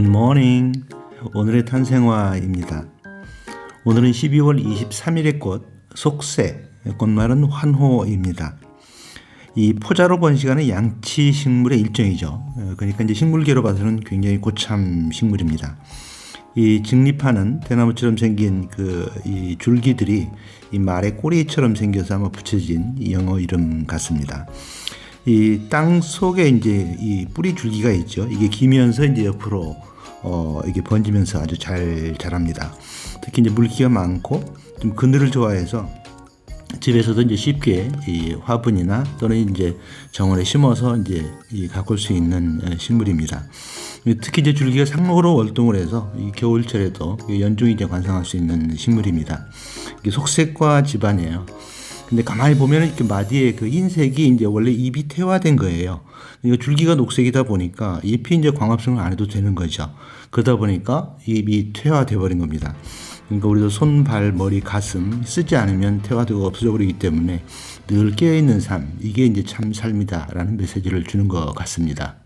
Morning. 오늘의 탄생화입니다. 오늘은 12월 23일의 꽃 속새, 꽃말은 환호입니다. 이 포자로 본 시간은 양치 식물의 일종이죠. 어, 그러니까 이제 식물계로 봐서는 굉장히 고참 식물입니다. 이 직립하는 대나무처럼 생긴 그 이 줄기들이 이 말의 꼬리처럼 생겨서 아마 붙여진 이 영어 이름 같습니다. 이 땅 속에 이제 이 뿌리 줄기가 있죠. 이게 기면서 이제 옆으로 어 이게 번지면서 아주 잘 자랍니다. 특히 이제 물기가 많고 좀 그늘을 좋아해서 집에서도 이제 쉽게 이 화분이나 또는 이제 정원에 심어서 이제 이 가꿀 수 있는 어, 식물입니다. 특히 이제 줄기가 상록으로 월동을 해서 이 겨울철에도 이 연중이 이제 관상할 수 있는 식물입니다. 속색과 집안이에요. 근데 가만히 보면 이렇게 마디에 그 흰색이 이제 원래 잎이 태화된 거예요. 이거 줄기가 녹색이다 보니까 잎이 이제 광합성을 안 해도 되는 거죠. 그러다 보니까 잎이 퇴화돼 버린 겁니다. 그러니까 우리도 손, 발, 머리, 가슴 쓰지 않으면 퇴화되고 없어져 버리기 때문에 늘 깨어 있는 삶 이게 이제 참 삶이다라는 메시지를 주는 것 같습니다.